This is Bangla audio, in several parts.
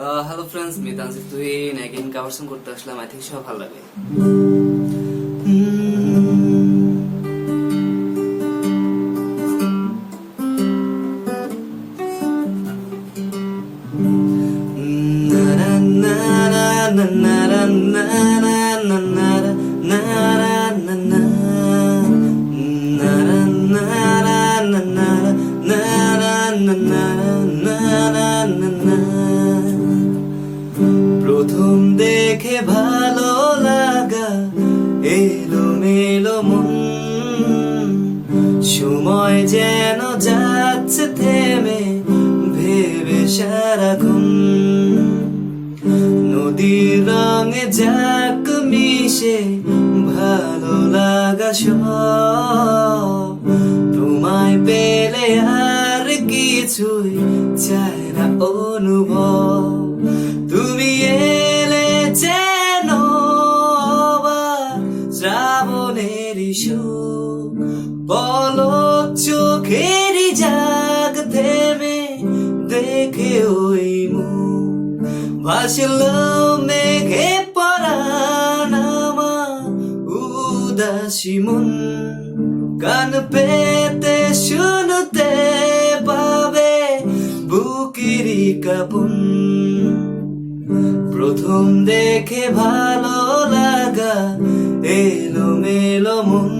হ্যালো ফ্রেন্ডস আমি Tansif Tuhin again cover song করতে আসলাম। আই থিঙ্ক সব ভালো লাগে। প্রথম এলো মন। সময় যেন যাচ্ছে থেমে, ভেবে সারাক্ষণ। নদীর রঙে যাক মিশে, ভালো লাগা সব। তোমায় পেলে আর কিছুই চায় না অনুভব। সুখ বলো চোখেরই জাগ থেমে, দেখে ওই মুখ। ভাসলো মেঘে পরাণ আমার উদাসী মন। কান পেতে শুনতে পাবে বুকিরি কাপুন। প্রথম দেখে ভালো লাগা এলো মেলো মন,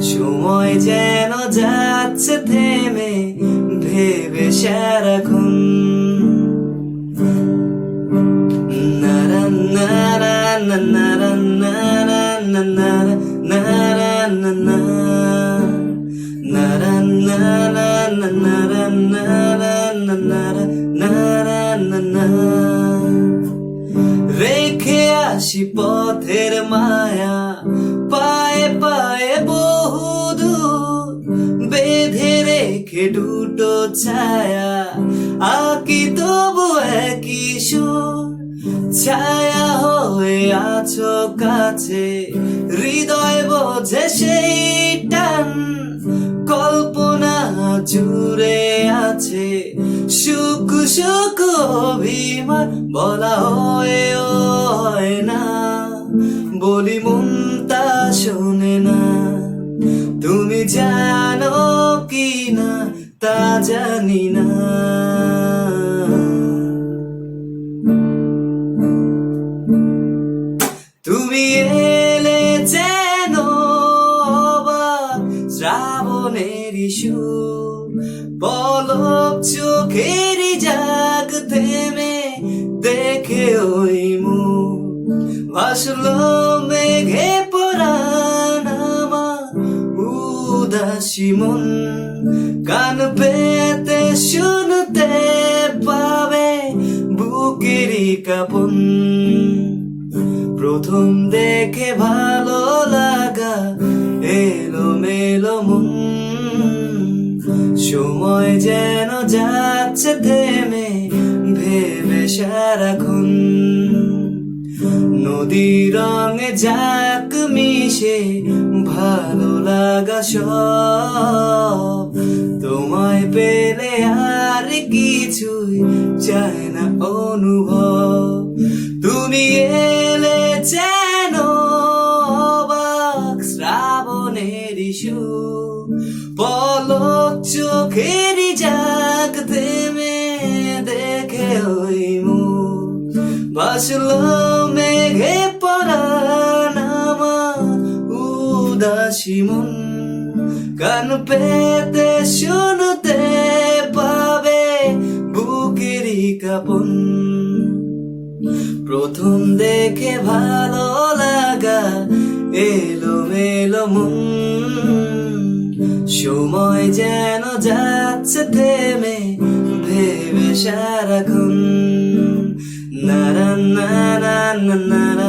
সময় যেন যাচ্ছে থেমে, ভেবে সারাক্ষণ নারা নারা নারা নারা নারা নারা নারা নারা নারা নারা রেখে আসি পথের মায়া। পায়ে পায়ে বহুদূর বেঁধে রেখে দুটো ছায়া। আকি তবু একই ছায়া হয়ে আছো কাছে। হৃদয় বোঝে সেই টান, কল্পনা জুড়ে আছে। সুখ সুখ অভিমান বলা হয় হয় না, বলি মন তা শোনে না। তুমি জানো কি না, তা জানি না। তুমি এলে যেন শ্রাবণের সুর পলক ভাসলো মেঘে পরাণ আমার উদাসী মন। কান পেতে শুনতে পাবে বুকেরই কাপন। প্রথম দেখে ভালো লাগা এলো মেলো মন। সময় যেন যাচ্ছে থেমে, ভেবে সারাক্ষণ। নদী রঙে যাক মিশে, ভালো লাগা সব। তোমায় পেলে আর কিছুই চায় না অনুভব। তুমি এলে যেন শ্রাবণের সুখ পলক চোখেরই যাক দেখে ওই মুখ। ভাসলো উদাসী মন কান পেতে শুনতে পাবে বুকেরই কাপন প্রথম দেখে ভালো লাগা এলো মেলো মন সময় যেন যাচ্ছে থেমে ভেবে সারাক্ষণ নারা নারা নারা